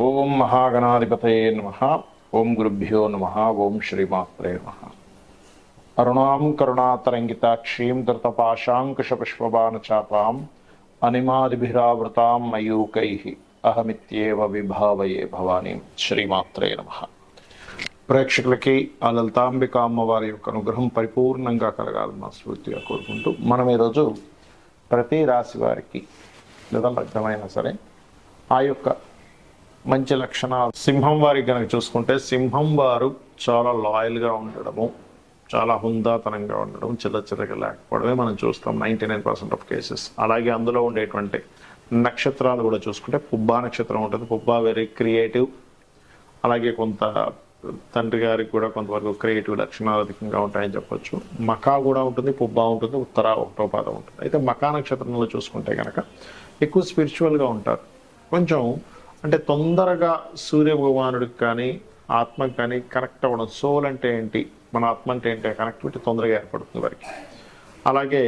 ఓం మహాగణాధిపతయే నమ. ఓం గురుభ్యో నమ. ఓం శ్రీమాత్రే నమ. అరుణాం కరుణాతరంగితాక్షీం ధృతపాశాంకుశపుష్పబాణచాపాం అనిమాదిభిరావృతాం మయూకై. అహమిత్యేవ విభావయే భవానీ. శ్రీమాత్రే నమ. ప్రేక్షకులకి ఆ లలితాంబిక అమ్మవారి యొక్క అనుగ్రహం పరిపూర్ణంగా కలగాలని మనస్ఫూర్తిగా కోరుకుంటూ మనం ఈరోజు ప్రతి రాశి వారికి లేదా లగ్నమైనా సరే ఆ యొక్క మంచి లక్షణాలు. సింహం వారికి కనుక చూసుకుంటే సింహం వారు చాలా లాయల్గా ఉండడము చాలా హుందాతనంగా ఉండడం చిల్లచిల్లగా లేకపోవడమే మనం చూస్తాం ninety nine percent of cases. అలాగే అందులో ఉండేటువంటి నక్షత్రాలు కూడా చూసుకుంటే పుబ్బా నక్షత్రం ఉంటుంది. పుబ్బా వెరీ క్రియేటివ్ అలాగే కొంత తండ్రి గారికి కూడా కొంతవరకు క్రియేటివ్ లక్షణాలు అధికంగా ఉంటాయని చెప్పొచ్చు. మకా కూడా ఉంటుంది పుబ్బా ఉంటుంది ఉత్తర ఒకటో పాదం ఉంటుంది. అయితే మకా నక్షత్రంలో చూసుకుంటే కనుక ఎక్కువ స్పిరిచువల్గా ఉంటారు. కొంచెం అంటే తొందరగా సూర్యభగవానుడికి కానీ ఆత్మకి కానీ కనెక్ట్ అవ్వడం సోల్ అంటే ఏంటి? మన ఆత్మ అంటే ఏంటి? కనెక్టివిటీ తొందరగా ఏర్పడుతుంది వారికి. అలాగే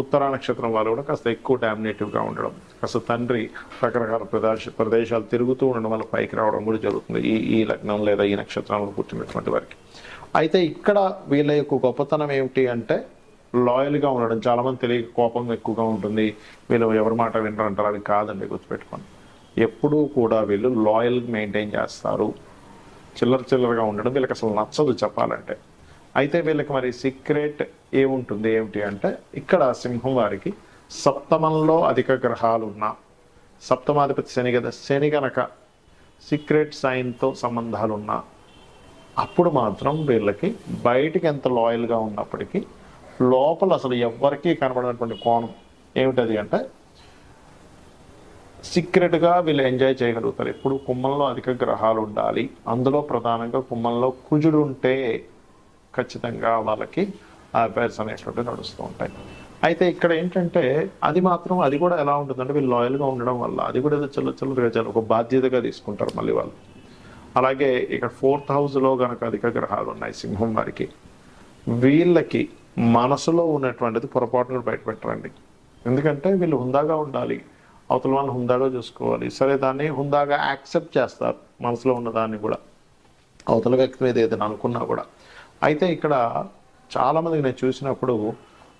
ఉత్తర నక్షత్రం వాళ్ళు కూడా కాస్త ఎక్కువ డామినేటివ్గా ఉండడం కాస్త తండ్రి రకరకాల ప్రదేశ ప్రదేశాలు తిరుగుతూ ఉండడం వల్ల పైకి రావడం కూడా జరుగుతుంది ఈ ఈ లగ్నం లేదా ఈ నక్షత్రంలో పుట్టినటువంటి వారికి. అయితే ఇక్కడ వీళ్ళ యొక్క గొప్పతనం ఏమిటి అంటే లాయల్గా ఉండడం. చాలామంది తెలియక కోపం ఎక్కువగా ఉంటుంది. వీళ్ళు ఎవరి మాట వినరంటారు? అవి అది కాదండి గుర్తుపెట్టుకోండి. ఎప్పుడూ కూడా వీళ్ళు లాయల్ మెయింటైన్ చేస్తారు. చిల్లర చిల్లరగా ఉండడం వీళ్ళకి అసలు నచ్చదు చెప్పాలంటే. అయితే వీళ్ళకి మరి సీక్రెట్ ఏముంటుంది ఏమిటి అంటే ఇక్కడ సింహం వారికి సప్తమంలో అధిక గ్రహాలు ఉన్నా సప్తమాధిపతి శని కదా శని గనక సీక్రెట్ సైన్తో సంబంధాలు ఉన్నా అప్పుడు మాత్రం వీళ్ళకి బయటికి ఎంత లాయల్గా ఉన్నప్పటికీ లోపల అసలు ఎవ్వరికీ కనబడినటువంటి కోణం ఏమిటది అంటే సీక్రెట్గా వీళ్ళు ఎంజాయ్ చేయగలుగుతారు. ఎప్పుడు కుమ్మంలో అధిక గ్రహాలు ఉండాలి. అందులో ప్రధానంగా కుమ్మంలో కుజుడు ఉంటే ఖచ్చితంగా వాళ్ళకి ఆ అఫైర్స్ అనేటువంటి నడుస్తూ ఉంటాయి. అయితే ఇక్కడ ఏంటంటే అది మాత్రం అది కూడా ఎలా ఉంటుందంటే వీళ్ళు లాయల్గా ఉండడం వల్ల అది కూడా ఏదో చిల్ల చిల్లరగా చాలా ఒక బాధ్యతగా తీసుకుంటారు మళ్ళీ వాళ్ళు. అలాగే ఇక్కడ ఫోర్త్ హౌస్లో కనుక అధిక గ్రహాలు ఉన్నాయి సింహం వారికి వీళ్ళకి మనసులో ఉన్నటువంటిది పొరపాటును బయటపెట్టరండి. ఎందుకంటే వీళ్ళు హుందాగా ఉండాలి. అవతల వాళ్ళని హుందాగా చూసుకోవాలి. సరే దాన్ని హుందాగా యాక్సెప్ట్ చేస్తారు మనసులో ఉన్న దాన్ని కూడా. అవతల వ్యక్తి మీద ఏదైనా అనుకున్నా కూడా. అయితే ఇక్కడ చాలామందికి నేను చూసినప్పుడు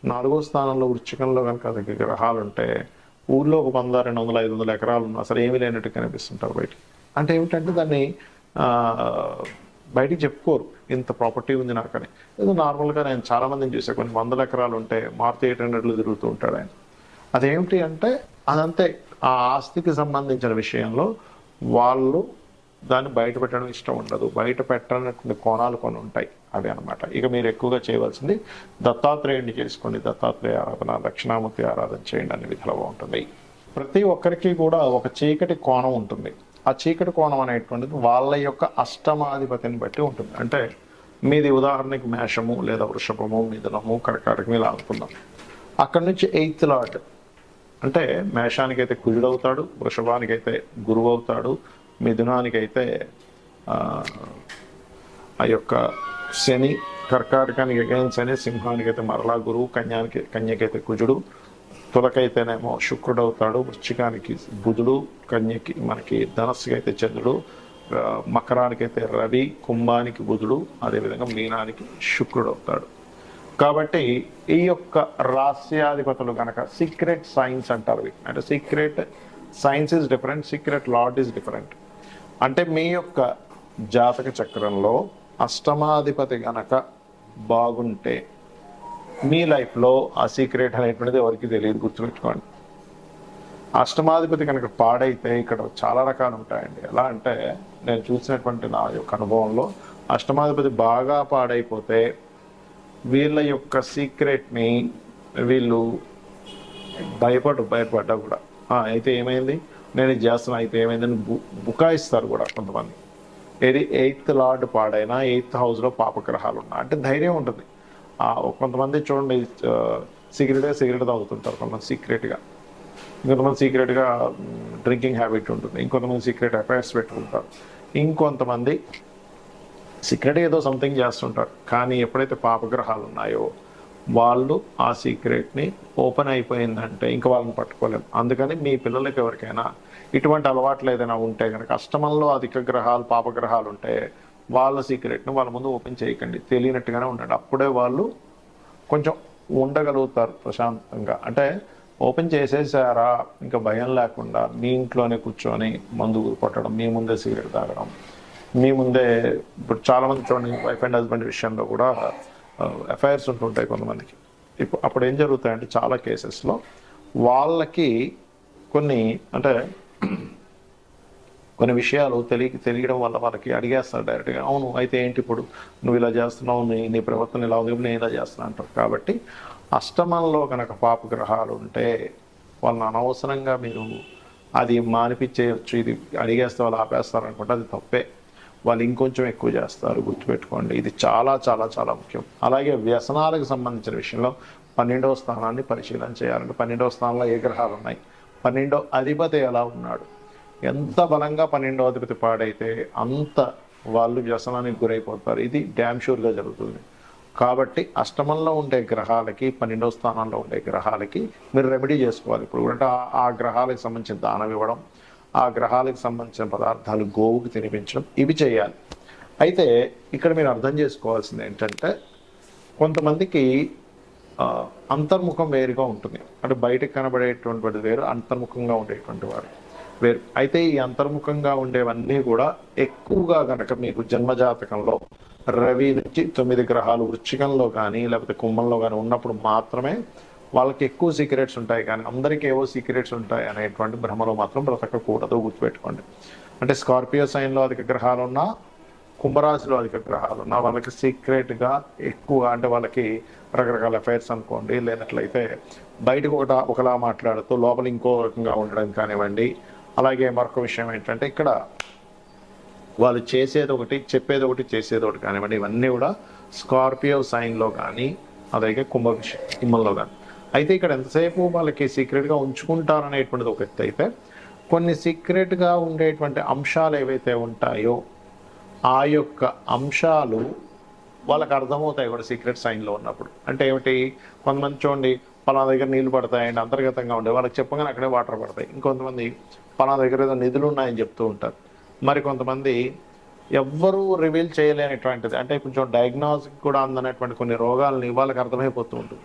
నాలుగో స్థానంలో వృచ్చికంలో కనుక అది గ్రహాలు ఉంటే ఊళ్ళో ఒక వంద రెండు వందల ఐదు వందల ఎకరాలు ఉన్నా అసలు ఏమీ లేనట్టు కనిపిస్తుంటారు బయటికి. అంటే ఏమిటంటే దాన్ని బయటికి చెప్పుకోరు. ఇంత ప్రాపర్టీ ఉంది నాకని. ఏదో నార్మల్గా నేను చాలామందిని చూసా. కొన్ని వందల ఎకరాలు ఉంటే మారుతి ఎయిట్ హండ్రెడ్లు తిరుగుతూ ఉంటాడు ఆయన. అదేమిటి అంటే అదంతే ఆ ఆస్తికి సంబంధించిన విషయంలో వాళ్ళు దాన్ని బయట పెట్టడం ఇష్టం ఉండదు. బయట పెట్టనటువంటి కోణాలు కొన్ని ఉంటాయి అవి అన్నమాట. ఇక మీరు ఎక్కువగా చేయవలసింది దత్తాత్రేయుడిని చేసుకోండి. దత్తాత్రేయ ఆరాధన దక్షిణామూర్తి ఆరాధన చేయండి అనే విధంగా ఉంటుంది ప్రతి ఒక్కరికి కూడా ఒక చీకటి కోణం ఉంటుంది. ఆ చీకటి కోణం అనేటువంటిది వాళ్ళ యొక్క అష్టమాధిపతిని బట్టి ఉంటుంది. అంటే మీది ఉదాహరణకి మేషము లేదా వృషభము మిథునము కర్కాటకం ఇలా అనుకుందాం. అక్కడి నుంచి ఎయిత్ లాట్ అంటే మేషానికైతే కుజుడవుతాడు వృషభానికైతే గురువు అవుతాడు మిథునానికి అయితే ఆ, యొక్క శని కర్కాటకానికి అగైన్ శని సింహానికి అయితే మరలా గురువు కన్యానికి కన్యకైతే కుజుడు తులకైతేనేమో శుక్రుడు అవుతాడు వృశ్చికానికి బుధుడు కన్యకి మనకి ధనస్సుకి అయితే చంద్రుడు మకరానికైతే రవి కుంభానికి బుధుడు అదేవిధంగా మీనానికి శుక్రుడు అవుతాడు కాబట్టి ఈ యొక్క రాస్యాధిపతులు కనుక సీక్రెట్ సైన్స్ అంటారు అంటే secret science is different secret lot is different అంటే మీ యొక్క జాతక చక్రంలో అష్టమాధిపతి గనక బాగుంటే మీ లైఫ్లో ఆ సీక్రెట్ అనేటువంటిది ఎవరికి తెలియదు గుర్తుపెట్టుకోండి. అష్టమాధిపతి కనుక పాడైతే ఇక్కడ చాలా రకాలు ఉంటాయండి. ఎలా అంటే నేను చూసినటువంటి నా యొక్క అనుభవంలో అష్టమాధిపతి బాగా పాడైపోతే వీళ్ళ యొక్క సీక్రెట్ని వీళ్ళు భయపడు భయపడ్డా కూడా. అయితే ఏమైంది? నేను ఇది చేస్తున్నా అయితే ఏమైందని బు బుకాయిస్తారు కూడా కొంతమంది. ఏది ఎయిత్ లార్డ్ పాడైనా ఎయిత్ హౌస్లో పాపగ్రహాలు ఉన్నా అంటే ధైర్యం ఉంటుంది. కొంతమంది చూడండి సిగరెట్గా సిగరెట్ తాగుతుంటారు కొంతమంది సీక్రెట్గా ఇంకొంతమంది సీక్రెట్గా డ్రింకింగ్ హ్యాబిట్ ఉంటుంది. ఇంకొంతమంది సీక్రెట్ అఫైర్స్ పెట్టుకుంటారు. ఇంకొంతమంది సీక్రెట్ ఏదో సంథింగ్ చేస్తుంటారు కానీ ఎప్పుడైతే పాపగ్రహాలు ఉన్నాయో వాళ్ళు ఆ సీక్రెట్ని ఓపెన్ అయిపోయిందంటే ఇంకా వాళ్ళని పట్టుకోలేము అందుకని మీ పిల్లలకి ఎవరికైనా ఇటువంటి అలవాట్లు ఏదైనా ఉంటే కనుక అష్టమంలో అధిక గ్రహాలు పాపగ్రహాలు ఉంటే వాళ్ళ సీక్రెట్ని వాళ్ళ ముందు ఓపెన్ చేయకండి. తెలియనట్టుగానే ఉండండి. అప్పుడే వాళ్ళు కొంచెం ఉండగలుగుతారు ప్రశాంతంగా. అంటే ఓపెన్ చేసేసారా ఇంకా భయం లేకుండా మీ ఇంట్లోనే కూర్చొని మందు కొట్టడం మీ ముందే సిగరెట్ తాగడం మీ ముందే ఇప్పుడు చాలా మంది చూడండి వైఫ్ అండ్ హస్బెండ్ విషయంలో కూడా ఎఫ్ఐఆర్స్ ఉంటుంటాయి కొంతమందికి. ఇప్పుడు అప్పుడు ఏం జరుగుతాయంటే చాలా కేసెస్లో వాళ్ళకి కొన్ని అంటే కొన్ని విషయాలు తెలియ తెలియడం వల్ల వాళ్ళకి అడిగేస్తారు డైరెక్ట్గా అవును అయితే ఏంటి ఇప్పుడు? నువ్వు ఇలా చేస్తున్నావు నీ నీ ప్రవర్తన ఇలా ఉంది నేను ఇలా చేస్తున్నా అంటారు. కాబట్టి అష్టమంలో కనుక పాపగ్రహాలు ఉంటే వాళ్ళని అనవసరంగా మీరు అది మానిపించేయచ్చు ఇది అడిగేస్తే వాళ్ళు ఆపేస్తారు అనుకుంటే అది తప్పే. వాళ్ళు ఇంకొంచెం ఎక్కువ చేస్తారు గుర్తుపెట్టుకోండి. ఇది చాలా చాలా చాలా ముఖ్యం. అలాగే వ్యసనాలకు సంబంధించిన విషయంలో పన్నెండవ స్థానాన్ని పరిశీలన చేయాలంటే పన్నెండవ స్థానంలో ఏ గ్రహాలు ఉన్నాయి? పన్నెండో అధిపతి ఎలా ఉన్నాడు? ఎంత బలంగా పన్నెండో అధిపతి పాడైతే అంత వాళ్ళు వ్యసనానికి గురైపోతారు. ఇది డ్యామ్ షూర్గా జరుగుతుంది. కాబట్టి అష్టమంలో ఉండే గ్రహాలకి పన్నెండో స్థానంలో ఉండే గ్రహాలకి మీరు రెమెడీ చేసుకోవాలి. ఇప్పుడు అంటే ఆ- ఆ గ్రహాలకు సంబంధించిన దానం ఇవ్వడం ఆ గ్రహాలకు సంబంధించిన పదార్థాలు గోవుకి తినిపించడం ఇవి చేయాలి. అయితే ఇక్కడ మీరు అర్థం చేసుకోవాల్సింది ఏంటంటే కొంతమందికి అంతర్ముఖం వేరుగా ఉంటుంది. అంటే బయటకు కనబడేటువంటి వేరు అంతర్ముఖంగా ఉండేటువంటి వారు. వేరు అయితే ఈ అంతర్ముఖంగా ఉండేవన్నీ కూడా ఎక్కువగా గనక మీకు జన్మజాతకంలో రవి నుంచి తొమ్మిది గ్రహాలు వృచ్చికంలో కానీ లేకపోతే కుంభంలో కానీ ఉన్నప్పుడు మాత్రమే వాళ్ళకి ఎక్కువ సీక్రెట్స్ ఉంటాయి కానీ అందరికీ ఏవో సీక్రెట్స్ ఉంటాయి అనేటువంటి భ్రమలో మాత్రం బ్రతకకూడదు గుర్తుపెట్టుకోండి. అంటే స్కార్పియో సైన్లో అధిక గ్రహాలు ఉన్నా కుంభరాశిలో అధిక గ్రహాలు ఉన్నా వాళ్ళకి సీక్రెట్గా ఎక్కువ అంటే వాళ్ళకి రకరకాల అఫైర్స్ అనుకోండి. లేనట్లయితే బయటకు ఒకట ఒకలా మాట్లాడుతూ లోపల ఇంకో రకంగా ఉండడం కానివ్వండి. అలాగే మరొక విషయం ఏంటంటే ఇక్కడ వాళ్ళు చేసేది ఒకటి చెప్పేది ఒకటి చేసేది ఒకటి కానివ్వండి. ఇవన్నీ కూడా స్కార్పియో సైన్లో కానీ అలాగే కుంభ విషయం కుంభంలో కానీ. అయితే ఇక్కడ ఎంతసేపు వాళ్ళకి సీక్రెట్గా ఉంచుకుంటారనేటువంటిది ఒక ఎత్తు అయితే కొన్ని సీక్రెట్గా ఉండేటువంటి అంశాలు ఏవైతే ఉంటాయో ఆ యొక్క అంశాలు వాళ్ళకి అర్థమవుతాయి కూడా సీక్రెట్ సైన్లో ఉన్నప్పుడు. అంటే ఏమిటి? కొంతమంది చూడండి పలానా దగ్గర నీళ్ళు పడతాయండి అంతర్గతంగా ఉండే. వాళ్ళకి చెప్పగానే అక్కడే వాటర్ పడతాయి. ఇంకొంతమంది పలానా దగ్గర ఏదో నిధులు ఉన్నాయని చెప్తూ ఉంటారు. మరి కొంతమంది ఎవ్వరూ రివీల్ చేయలేనటువంటిది. అంటే కొంచెం డయాగ్నోస్టిక్ కూడా అందనటువంటి కొన్ని రోగాలని వాళ్ళకి అర్థమైపోతూ ఉంటుంది.